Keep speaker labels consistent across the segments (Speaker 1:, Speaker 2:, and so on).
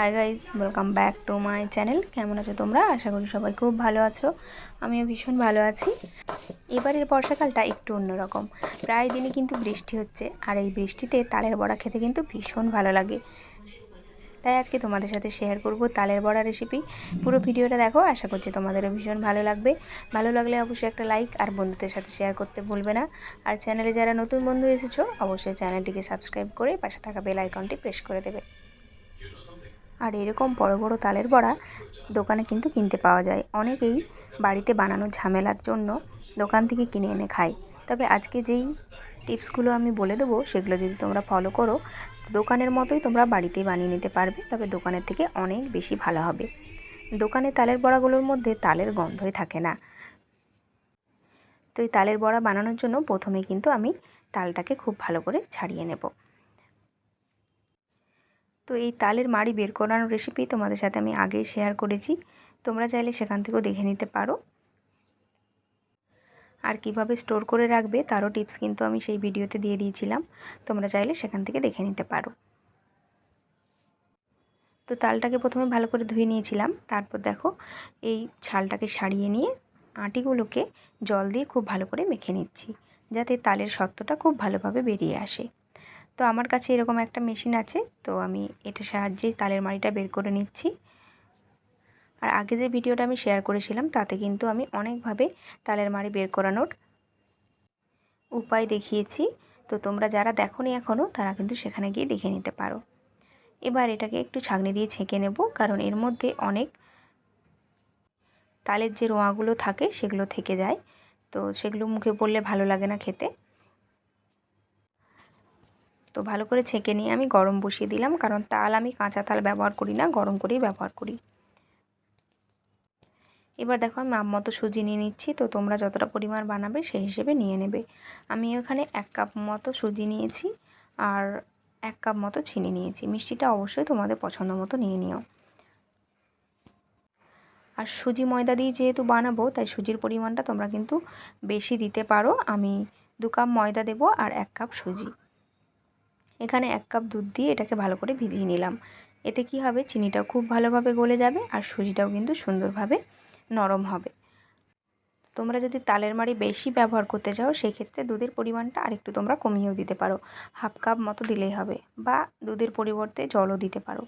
Speaker 1: Hi guys welcome back to my channel কেমন আছো তোমরা? আশা করি সবাই খুব ভালো আছো। আমিও ভীষণ ভালো আছি। এবারের বর্ষাকালটা একটু অন্যরকম। প্রায় দিনই কিন্তু বৃষ্টি হচ্ছে, আর এই বৃষ্টিতে তালের বড়া খেতে কিন্তু ভীষণ ভালো লাগে। তাই আজকে তোমাদের সাথে শেয়ার করব তালের বড়া রেসিপি পুরো ভিডিওটা দেখো, আশা করছি তোমাদেরও ভীষণ ভালো লাগবে। ভালো লাগলে অবশ্যই একটা লাইক আর বন্ধুদের সাথে শেয়ার করতে ভুলবে না। আর চ্যানেলে যারা নতুন বন্ধু এসেছ, অবশ্যই চ্যানেলটিকে সাবস্ক্রাইব করে পাশে থাকা বেল আইকনটি প্রেস করে দেবে। আর এরকম বড় বড় তালের বড়া দোকানে কিন্তু কিনতে পাওয়া যায়। অনেকেই বাড়িতে বানানোর ঝামেলার জন্য দোকান থেকে কিনে এনে খায়। তবে আজকে যেই টিপসগুলো আমি বলে দেবো, সেগুলো যদি তোমরা ফলো করো, দোকানের মতোই তোমরা বাড়িতেই বানিয়ে নিতে পারবে, তবে দোকানের থেকে অনেক বেশি ভালো হবে। দোকানে তালের বড়াগুলোর মধ্যে তালের গন্ধই থাকে না। তো এই তালের বড়া বানানোর জন্য প্রথমে কিন্তু আমি তালটাকে খুব ভালো করে ছাড়িয়ে নেব। তো এই তালের মাড়ি বের করানোর রেসিপি তোমাদের সাথে আমি আগেই শেয়ার করেছি। তোমরা চাইলে সেখান থেকেও দেখে নিতে পারো। আর কীভাবে স্টোর করে রাখবে তারও টিপস কিন্তু আমি সেই ভিডিওতে দিয়ে দিয়েছিলাম। তোমরা চাইলে সেখান থেকে দেখে নিতে পারো। তো তালটাকে প্রথমে ভালো করে ধুয়ে নিয়েছিলাম। তারপর দেখো, এই ছালটাকে সারিয়ে নিয়ে আটিগুলোকে জল দিয়ে খুব ভালো করে মেখে নিচ্ছি। যাতে তালের সত্ত্বটা খুব ভালোভাবে বেরিয়ে আসে। তো আমার কাছে এরকম একটা মেশিন আছে, তো আমি এটার সাহায্যে তালের মাড়িটা বের করে নিচ্ছি। আর আগে যে ভিডিওটা আমি শেয়ার করেছিলাম, তাতে কিন্তু আমি অনেকভাবে তালের মাড়ি বের করানোর উপায় দেখিয়েছি। তো তোমরা যারা দেখো নি এখনও তারা কিন্তু সেখানে গিয়ে দেখে নিতে পারো। এবার এটাকে একটু ছাগনি দিয়ে ছেঁকে নেব, কারণ এর মধ্যে অনেক তালের যে রোঁয়াগুলো থাকে, সেগুলো থেকে যায়। তো সেগুলো মুখে পড়লে ভালো লাগে না খেতে। তো ভালো করে ছেঁকে নিয়ে আমি গরম বসিয়ে দিলাম, কারণ তাল আমি কাঁচা তাল ব্যবহার করি না, গরম করেই ব্যবহার করি। এবার দেখো আমি মাপ মতো সুজি নিয়ে নিচ্ছি, তো তোমরা যতটা পরিমাণ বানাবে সেই হিসেবে নিয়ে নেবে। আমি এখানে এক কাপ মতো সুজি নিয়েছি আর এক কাপ মতো চিনি নিয়েছি, মিষ্টিটা অবশ্যই তোমাদের পছন্দ মতো নিয়ে নিও। আর সুজি ময়দা দিয়ে যেহেতু বানাবো, তাই সুজির পরিমাণটা তোমরা কিন্তু বেশি দিতে পারো। আমি দু কাপ ময়দা দেবো আর এক কাপ সুজি। এখানে এক কাপ দুধ দিয়ে এটাকে ভালো করে ভিজিয়ে নিলাম। এতে কি হবে? চিনিটাও খুব ভালোভাবে গলে যাবে আর সুজিটাও কিন্তু সুন্দরভাবে নরম হবে। তোমরা যদি তালের মাড়ি বেশি ব্যবহার করতে চাও, সেক্ষেত্রে দুধের পরিমাণটা আরেকটু তোমরা কমিয়েও দিতে পারো। হাফ কাপ মতো দিলেই হবে বা দুধের পরিবর্তে জলও দিতে পারো।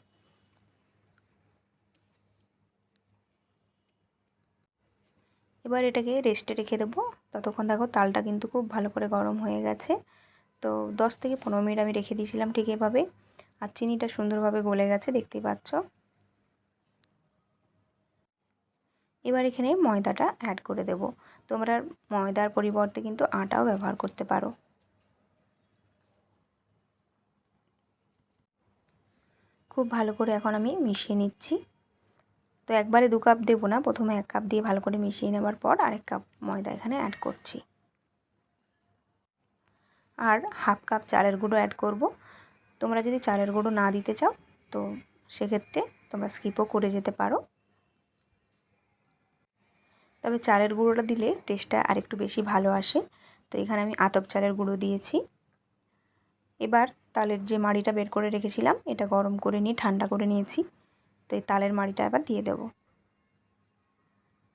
Speaker 1: এবার এটাকে রেস্টে রেখে দেবো। ততক্ষণ দেখো তালটা কিন্তু খুব ভালো করে গরম হয়ে গেছে। তো দশ থেকে পনেরো মিনিট আমি রেখে দিয়েছিলাম ঠিক এভাবে। আর চিনিটা সুন্দরভাবে গলে গেছে দেখতেই পাচ্ছ। এবার এখানে ময়দাটা অ্যাড করে দেব। তোমরা ময়দার পরিবর্তে কিন্তু আটাও ব্যবহার করতে পারো। খুব ভালো করে এখন আমি মিশিয়ে নিচ্ছি। তো একবারে দু কাপ দেবো না, প্রথমে এক কাপ দিয়ে ভালো করে মিশিয়ে নেবার পর আরেক কাপ ময়দা এখানে অ্যাড করছি। আর হাফ কাপ চালের গুঁড়ো অ্যাড করব। তোমরা যদি চালের গুঁড়ো না দিতে চাও, তো সেক্ষেত্রে তোমরা স্কিপও করে যেতে পারো। তবে চালের গুঁড়োটা দিলে টেস্টটা আরেকটু বেশি ভালো আসে। তো এখানে আমি আতপ চালের গুঁড়ো দিয়েছি। এবার তালের যে মাড়িটা বের করে রেখেছিলাম, এটা গরম করে নিয়ে ঠান্ডা করে নিয়েছি। তো এই তালের মাড়িটা এবার দিয়ে দেব।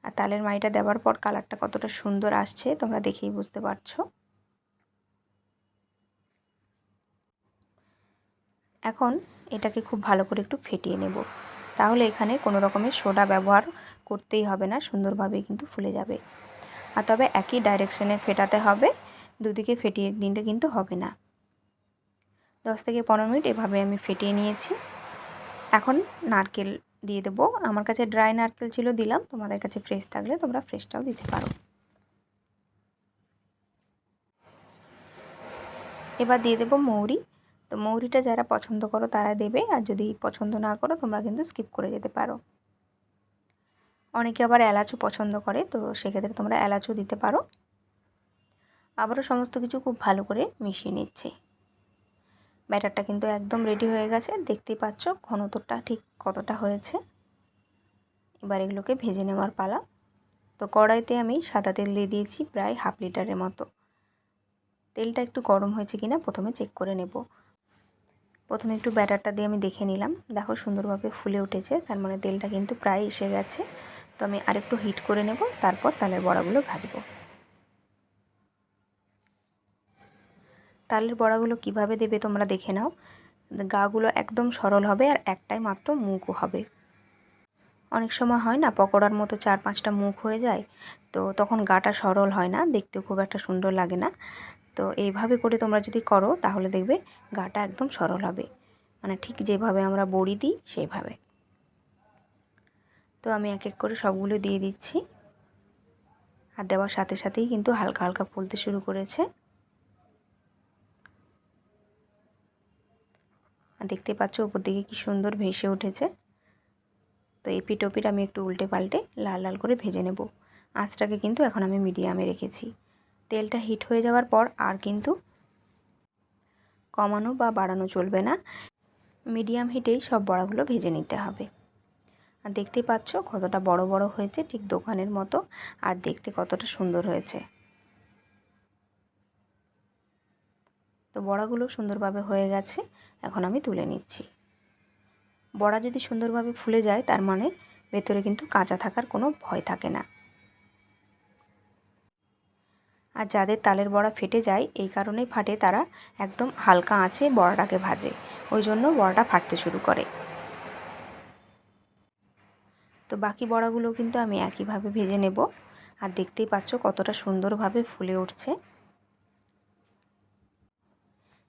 Speaker 1: আর তালের মাড়িটা দেওয়ার পর কালারটা কতটা সুন্দর আসছে, তোমরা দেখেই বুঝতে পারছ। এখন এটাকে খুব ভালো করে একটু ফেটিয়ে নেব। তাহলে এখানে কোনো রকমের সোডা ব্যবহার করতেই হবে না সুন্দরভাবে কিন্তু ফুলে যাবে। আর তবে একই ডাইরেকশনে ফেটাতে হবে, দুদিকে ফেটিয়ে নিলে কিন্তু হবে না। দশ থেকে পনেরো মিনিট এভাবে আমি ফেটিয়ে নিয়েছি। এখন নারকেল দিয়ে দেবো। আমার কাছে ড্রাই নারকেল ছিল দিলাম, তোমাদের কাছে ফ্রেশ থাকলে তোমরা ফ্রেশটাও দিতে পারো। এবার দিয়ে দেবো মৌরি। তো মৌরিটা যারা পছন্দ করো তারা দেবে, আর যদি পছন্দ না করো তোমরা কিন্তু স্কিপ করে যেতে পারো। অনেকে আবার এলাচও পছন্দ করে, তো সেক্ষেত্রে তোমরা এলাচও দিতে পারো। আবারও সমস্ত কিছু খুব ভালো করে মিশিয়ে নিচ্ছি। ব্যাটারটা কিন্তু একদম রেডি হয়ে গেছে, দেখতেই পাচ্ছ ঘনত্বটা ঠিক কতটা হয়েছে। এবার এগুলোকে ভেজে নেওয়ার পালা। তো কড়াইতে আমি সাদা তেল দিয়ে দিয়েছি, প্রায় হাফ লিটারের মতো। তেলটা একটু গরম হয়েছে কিনা প্রথমে চেক করে নেব। প্রথমে একটু ব্যাটারটা দিয়ে আমি দেখে নিলাম। দেখো সুন্দরভাবে ফুলে উঠেছে, তার মানে তেলটা কিন্তু প্রায় এসে গেছে। তো আমি আরেকটু হিট করে নেব, তারপর তালের বড়াগুলো ভাজবো। তালের বড়াগুলো কীভাবে দেবে তোমরা দেখে নাও। গাগুলো একদম সরল হবে আর একটাই মাত্র মুখও হবে। অনেক সময় হয় না, পকোড়ার মতো চার পাঁচটা মুখ হয়ে যায়, তো তখন গাটা সরল হয় না, দেখতে খুব একটা সুন্দর লাগে না। তো এইভাবে করে তোমরা যদি করো, তাহলে দেখবে গাটা একদম সরল হবে। মানে ঠিক যেভাবে আমরা বড়ি দিই সেইভাবে তো আমি এক এক করে সবগুলো দিয়ে দিচ্ছি। আর দেওয়ার সাথে সাথেই কিন্তু হালকা হালকা ফুলতে শুরু করেছে। আর দেখতে পাচ্ছ ওপর দিকে কি সুন্দর ভেসে উঠেছে। তো এই পিটোপিট আমি একটু উল্টে পাল্টে লাল লাল করে ভেজে নেব। আঁচটাকে কিন্তু এখন আমি মিডিয়ামে রেখেছি। তেলটা হিট হয়ে যাওয়ার পর আর কিন্তু কমানো বা বাড়ানো চলবে না। মিডিয়াম হিটেই সব বড়াগুলো ভেজে নিতে হবে। আর দেখতেই পাচ্ছ কতটা বড় বড় হয়েছে ঠিক দোকানের মতো আর দেখতে কতটা সুন্দর হয়েছে। তো বড়াগুলো সুন্দরভাবে হয়ে গেছে, এখন আমি তুলে নিচ্ছি। বড়া যদি সুন্দরভাবে ফুলে যায় তার মানে ভেতরে কিন্তু কাঁচা থাকার কোনো ভয় থাকে না। আর যাদের তালের বড়া ফেটে যায়, এই কারণেই ফাটে তারা একদম হালকা আঁচে বড়াটাকে ভাজে। ওই জন্য বড়াটা ফাটতে শুরু করে। তো বাকি বড়াগুলো কিন্তু আমি একইভাবে ভেজে নেব। আর দেখতেই পাচ্ছ কতটা সুন্দরভাবে ফুলে উঠছে।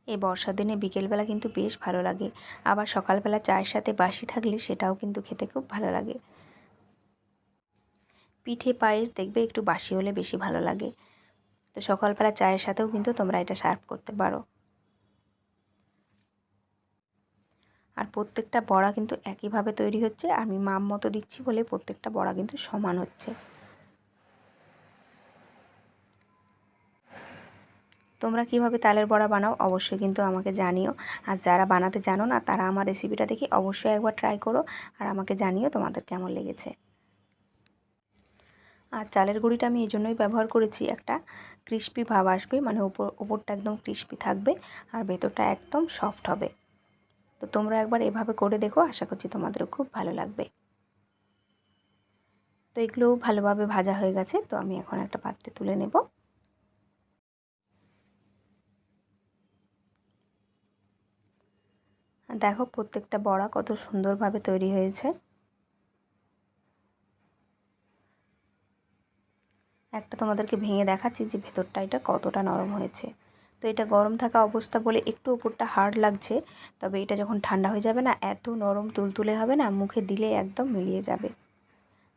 Speaker 1: এই বর্ষার দিনে বিকেলবেলা কিন্তু বেশ ভালো লাগে। আবার সকালবেলা চায়ের সাথে বাসি থাকলে সেটাও কিন্তু খেতে খুব ভালো লাগে। পিঠে পায়েস দেখবে একটু বাসি হলে বেশি ভালো লাগে। তো সকালবেলা চায়ের সাথেও কিন্তু তোমরা এটা সার্ভ করতে পারো। আর প্রত্যেকটা বড়া কিন্তু একইভাবে তৈরি হচ্ছে, আমি মাম মতো দিচ্ছি বলে প্রত্যেকটা বড়া কিন্তু সমান হচ্ছে। তোমরা কীভাবে তালের বড়া বানাও অবশ্যই কিন্তু আমাকে জানিও। আর যারা বানাতে জানো না, তারা আমার রেসিপিটা দেখে অবশ্যই একবার ট্রাই করো, আর আমাকে জানিও তোমাদের কেমন লেগেছে। আর চালের গুঁড়িটা আমি এই জন্যই ব্যবহার করেছি। একটা ক্রিস্পি ভাব আসবে মানে ওপর, ওপরটা একদম ক্রিস্পি থাকবে আর ভেতরটা একদম সফট হবে। তো তোমরা একবার এভাবে করে দেখো, আশা করছি তোমাদেরও খুব ভালো লাগবে। তো এগুলোও ভালোভাবে ভাজা হয়ে গেছে, তো আমি এখন একটা পাত্রে তুলে নেব। দেখো প্রত্যেকটা বড়া কত সুন্দরভাবে তৈরি হয়েছে। একটা তোমাদেরকে ভেঙে দেখাচ্ছি যে ভেতরটা এটা কতটা নরম হয়েছে। তো এটা গরম থাকা অবস্থা বলে একটু উপরটা হার্ড লাগছে, তবে এটা যখন ঠান্ডা হয়ে যাবে না, এত নরম তুলতুলে হবে না, মুখে দিলে একদম মিলিয়ে যাবে।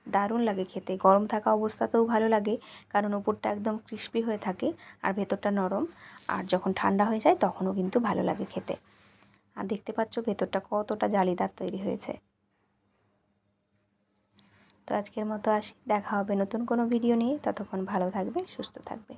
Speaker 1: দারুণ লাগে খেতে, গরম থাকা অবস্থাতেও ভালো লাগে, কারণ উপরটা একদম ক্রিস্পি হয়ে থাকে আর ভেতরটা নরম, আর যখন ঠান্ডা হয়ে যায় তখনও কিন্তু ভালো লাগে খেতে। আর দেখতে পাচ্ছ ভেতরটা কতটা জালিদার তৈরি হয়েছে। তো আজকের মতো আসি, দেখা হবে নতুন কোনো ভিডিও নিয়ে। ততক্ষণ ভালো থাকবে, সুস্থ থাকবে।